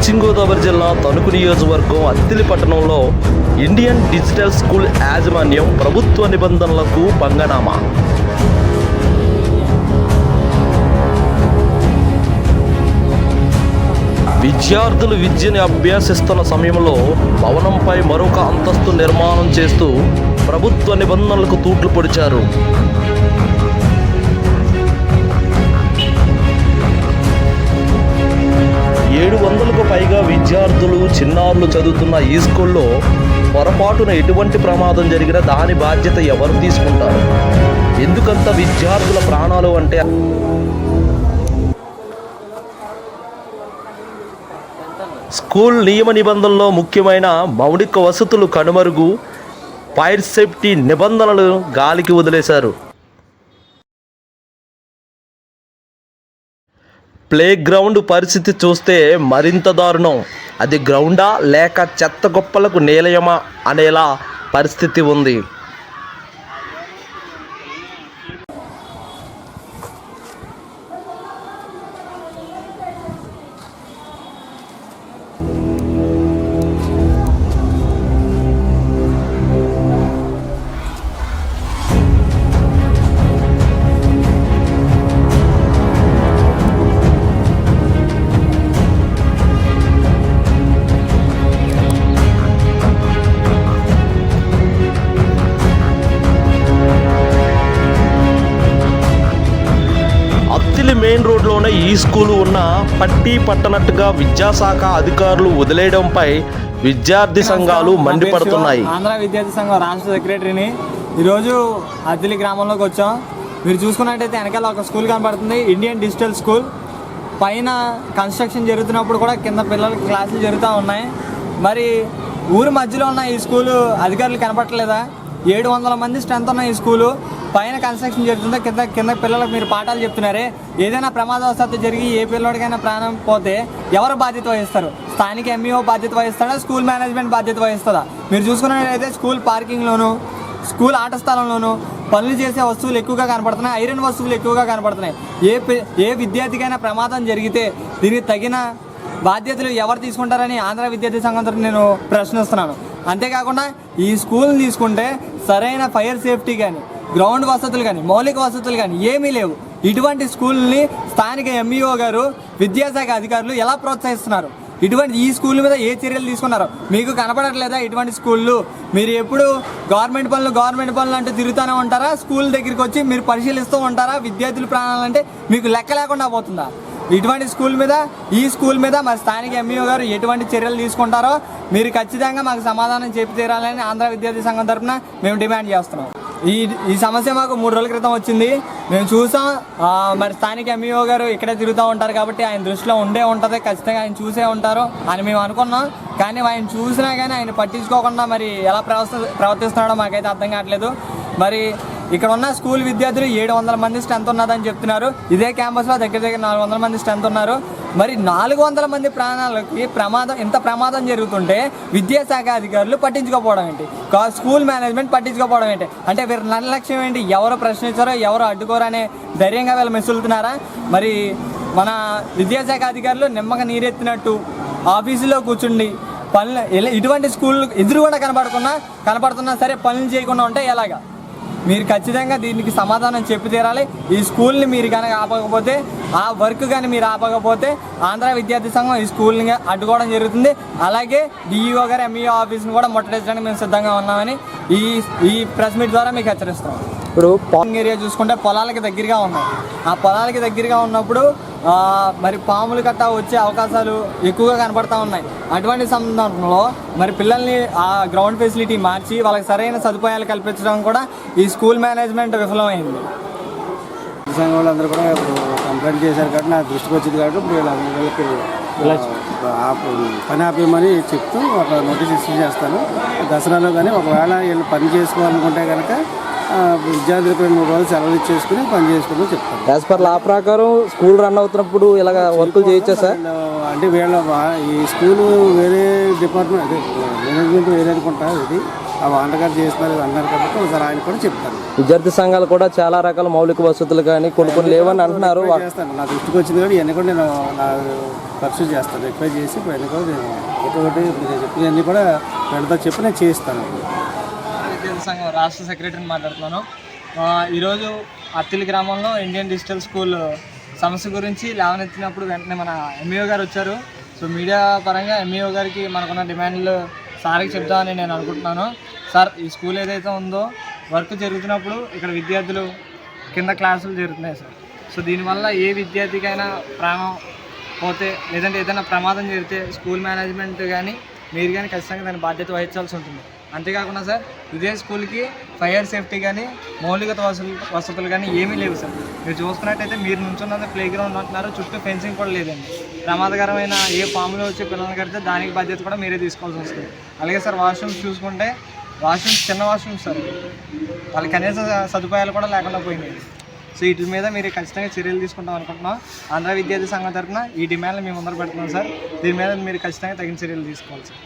పశ్చిమ గోదావరి జిల్లా తణుకు నియోజకవర్గం అత్తిలి పట్టణంలో ఇండియన్ డిజిటల్ స్కూల్ యాజమాన్యం ప్రభుత్వ నిబంధనలకు పంగనామా విద్యార్థులు విద్యని అభ్యసిస్తున్న సమయంలో భవనంపై మరొక అంతస్తు నిర్మాణం చేస్తూ ప్రభుత్వ నిబంధనలకు తూట్లు పొడిచారు. ఏడు వందలకు పైగా విద్యార్థులు చిన్నారులు చదువుతున్న ఈ స్కూల్లో పొరపాటున ఎటువంటి ప్రమాదం జరిగినా దాని బాధ్యత ఎవరు తీసుకుంటారు? ఎందుకంత విద్యార్థుల ప్రాణాలు అంటే స్కూల్ నియమ నిబంధనల్లో ముఖ్యమైన మౌలిక వసతులు కనుమరుగు ఫైర్ సేఫ్టీ నిబంధనలు గాలికి వదిలేశారు. ప్లే గ్రౌండ్ పరిస్థితి చూస్తే మరింత దారుణం. అది గ్రౌండా లేక చెత్త గొప్పలకు నిలయమా అనేలా పరిస్థితి ఉంది. ఈ స్కూలు ఉన్న పట్టి పట్టనట్టుగా విద్యాశాఖ అధికారులు వదిలేయడంపై విద్యార్థి సంఘాలు మండిపడుతున్నాయి. ఆంధ్ర విద్యార్థి సంఘం రాష్ట్ర సెక్రటరీని. ఈరోజు అద్దిలి గ్రామంలోకి వచ్చాం. మీరు చూసుకున్నట్టయితే వెనకాల ఒక స్కూల్ కనబడుతుంది ఇండియన్ డిజిటల్ స్కూల్. పైన కన్స్ట్రక్షన్ జరుగుతున్నప్పుడు కూడా కింద పిల్లలకి క్లాసులు జరుగుతూ ఉన్నాయి. మరి ఊరి మధ్యలో ఉన్న ఈ స్కూలు అధికారులు కనపడలేదా ఏడు వందల మంది స్ట్రెంత్ ఉన్న ఈ స్కూలు. పైన కన్స్ట్రక్షన్ జరుగుతుందో కింద కింద పిల్లలకు మీరు పాఠాలు చెప్తున్నారే. ఏదైనా ప్రమాదవశాత్తు జరిగి ఏ పిల్లడికైనా ప్రాణం పోతే ఎవరు బాధ్యత వహిస్తారు? స్థానిక ఎంఈఓ బాధ్యత వహిస్తాడా? స్కూల్ మేనేజ్మెంట్ బాధ్యత వహిస్తుందా? మీరు చూసుకున్నట్లయితే స్కూల్ పార్కింగ్లోను స్కూల్ ఆట స్థలంలోను పనులు చేసే వస్తువులు ఎక్కువగా కనపడుతున్నాయి. ఐరన్ వస్తువులు ఎక్కువగా కనపడుతున్నాయి. ఏ ఏ విద్యార్థికైనా ప్రమాదం జరిగితే దీనికి తగిన బాధ్యతలు ఎవరు తీసుకుంటారని ఆంధ్ర విద్యార్థి సంఘం తరఫున నేను ప్రశ్నిస్తున్నాను. అంతేకాకుండా ఈ స్కూల్ని తీసుకుంటే సరైన ఫైర్ సేఫ్టీ కానీ గ్రౌండ్ వసతులు కానీ మౌలిక వసతులు కానీ ఏమీ లేవు. ఇటువంటి స్కూల్ని స్థానిక ఎంఈఓ గారు విద్యాశాఖ అధికారులు ఎలా ప్రోత్సహిస్తున్నారు? ఇటువంటి ఈ స్కూల్ మీద ఏ చర్యలు తీసుకున్నారు? మీకు కనపడట్లేదా ఇటువంటి స్కూళ్ళు? మీరు ఎప్పుడు గవర్నమెంట్ పనులు గవర్నమెంట్ పనులు అంటే తిరుగుతూనే ఉంటారా? స్కూల్ దగ్గరికి వచ్చి మీరు పరిశీలిస్తూ ఉంటారా? విద్యార్థుల ప్రాణాలంటే మీకు లెక్క లేకుండా పోతుందా? ఇటువంటి స్కూల్ మీద ఈ స్కూల్ మీద మరి స్థానిక ఎంఈఓ గారు ఎటువంటి చర్యలు తీసుకుంటారో మీరు ఖచ్చితంగా మాకు సమాధానం చెప్పి తీరాలని ఆంధ్ర విద్యార్థి సంఘం తరఫున మేము డిమాండ్ చేస్తున్నాం. ఈ ఈ సమస్య మాకు మూడు రోజుల క్రితం వచ్చింది. మేము చూసాం. మరి స్థానిక ఎంఈఓ గారు ఇక్కడే తిరుగుతూ ఉంటారు కాబట్టి ఆయన దృష్టిలో ఉండే ఉంటుంది. ఖచ్చితంగా ఆయన చూసే ఉంటారు అని మేము అనుకున్నాం. కానీ ఆయన చూసినా కానీ ఆయన పట్టించుకోకుండా మరి ఎలా ప్రవర్తి ప్రవర్తిస్తున్నాడో మాకైతే అర్థం కావట్లేదు. మరి ఇక్కడ ఉన్న స్కూల్ విద్యార్థులు ఏడు వందల మంది స్ట్రెంత్ ఉన్నదని చెప్తున్నారు. ఇదే క్యాంపస్లో దగ్గర దగ్గర నాలుగు వందల మంది స్ట్రెంత్ ఉన్నారు. మరి నాలుగు వందల మంది ప్రాణాలకి ప్రమాదం ఇంత ప్రమాదం జరుగుతుంటే విద్యాశాఖ అధికారులు పట్టించుకోకపోవడం ఏంటి? కా- స్కూల్ మేనేజ్మెంట్ పట్టించుకోకపోవడం ఏంటి? అంటే వీరి నిర్లక్ష్యం ఏంటి? ఎవరు ప్రశ్నించారో ఎవరు అడ్డుకోరో అనే ధైర్యంగా వీళ్ళు మెసులుతున్నారా? మరి మన విద్యాశాఖ అధికారులు నిమ్మక నీరెత్తినట్టు ఆఫీసులో కూర్చుండి పనులు ఇలా- ఇటువంటి స్కూల్ ఎదురు కూడా కనపడకుండా కనపడుతున్నా సరే పనులు చేయకుండా ఉంటే ఎలాగా? మీరు ఖచ్చితంగా దీనికి సమాధానం చెప్పి తీరాలి. ఈ స్కూల్ని మీరు కనుక ఆపకపోతే ఆ వర్క్ కానీ మీరు ఆపకపోతే ఆంధ్ర విద్యార్థి సంఘం ఈ స్కూల్ని అడ్డుకోవడం జరుగుతుంది. అలాగే డిఈఓ గారు ఎంఈఓ ఆఫీస్ని కూడా ముట్టడించడానికి మేము సిద్ధంగా ఉన్నామని ఈ ఈ ప్రెస్ మీట్ ద్వారా మీకు హెచ్చరిస్తాం. ఇప్పుడు పాయింగ్ ఏరియా చూసుకుంటే పొలాలకి దగ్గరగా ఉన్నాయి. ఆ పొలాలకి దగ్గరగా ఉన్నప్పుడు మరి పాములు గట్టా వచ్చే అవకాశాలు ఎక్కువగా కనపడతా ఉన్నాయి. అటువంటి సందర్భంలో మరి పిల్లల్ని ఆ గ్రౌండ్ ఫెసిలిటీ మార్చి వాళ్ళకి సరైన సదుపాయాలు కల్పించడం కూడా ఈ స్కూల్ మేనేజ్మెంట్ విఫలమైంది. సంఘం వాళ్ళందరూ కూడా ఇప్పుడు కంప్లైంట్ చేశారు కాబట్టి నా దృష్టికి వచ్చింది కాబట్టి ఇప్పుడు వీళ్ళకి పని ఆపేయమని చెప్తూ ఒక నోటీస్ ఇష్యూ చేస్తాను. దసరాలో కానీ ఒకవేళ వీళ్ళు పని చేసుకోవాలనుకుంటే కనుక విద్యార్థులకు రెండు మూడు రోజులు సెలవులు ఇచ్చేసుకుని పని చేసుకోమని చెప్తాను యాజ్ పర్ లా ప్రకారం స్కూల్ రన్ అవుతున్నప్పుడు ఇలాగ వర్కులు చేయొచ్చా సార్ అంటే వీళ్ళ ఈ స్కూలు వేరే డిపార్ట్మెంట్ అదే మేనేజ్మెంట్ వేరే అనుకుంటా ఇది. ఆ వంటగారు చేస్తున్నారు అన్నారు కాబట్టి ఒకసారి ఆయన కూడా చెప్తాను విద్యార్థి సంఘాలు కూడా చాలా రకాల మౌలిక వసతులు కానీ కొన్ని కొన్ని లేవని అంటున్నారు. చేస్తాను. నా దృష్టికి వచ్చింది కానీ ఇవన్నీ కూడా నేను నా పర్సూ చేస్తాను. రిక్వెస్ట్ చేసి పైన కూడా నేను ఒకటి మీరు చెప్పినవన్నీ కూడా వీళ్ళతో చెప్పి నేను చేయిస్తాను. విద్యార్థి సంఘం రాష్ట్ర సెక్రటరీని మాట్లాడుతున్నాను. ఈరోజు అత్తిలి గ్రామంలో ఇండియన్ డిజిటల్ స్కూల్ సమస్య గురించి లేవనెత్తినప్పుడు వెంటనే మన ఎంఈఓ గారు వచ్చారు. సో మీడియా పరంగా ఎంఈఓ గారికి మనకున్న డిమాండ్లు సార్కి చెప్దామని నేను అనుకుంటున్నాను. సార్ ఈ స్కూల్ ఏదైతే ఉందో వర్క్ జరుగుతున్నప్పుడు ఇక్కడ విద్యార్థులు కింద క్లాసులు జరుగుతున్నాయి సార్. సో దీనివల్ల ఏ విద్యార్థికైనా ప్రాణం పోతే లేదంటే ఏదైనా ప్రమాదం జరిగితే స్కూల్ మేనేజ్మెంట్ కానీ మీరు కానీ ఖచ్చితంగా దాని బాధ్యత వహించాల్సి ఉంటుంది. అంతేకాకుండా సార్ ఇదే స్కూల్కి ఫైర్ సేఫ్టీ కానీ మౌలిక వసతులు వసతులు కానీ ఏమీ లేవు సార్. మీరు చూసుకున్నట్టయితే మీరు నుంచున్నది ప్లే గ్రౌండ్ అంటున్నారు చుట్టూ ఫెన్సింగ్ కూడా లేదండి. ప్రమాదకరమైన ఏ పాములు వచ్చి పిల్లల్ని కడితే దానికి బాధ్యత కూడా మీరే తీసుకోవాల్సి వస్తుంది. అలాగే సార్ వాష్రూమ్స్ చూసుకుంటే వాష్రూమ్స్ చిన్న వాష్రూమ్స్ సార్. వాళ్ళకి కనీస సదుపాయాలు కూడా లేకుండా పోయినాయి. సో వీటి మీద మీరు ఖచ్చితంగా చర్యలు తీసుకుంటాం అనుకుంటున్నాం. ఆంధ్ర విద్యార్థి సంఘం తరఫున ఈ డిమాండ్లు మేము ముందర పెడుతున్నాం సార్. దీని మీద మీరు ఖచ్చితంగా తగిన చర్యలు తీసుకోవాలి సార్.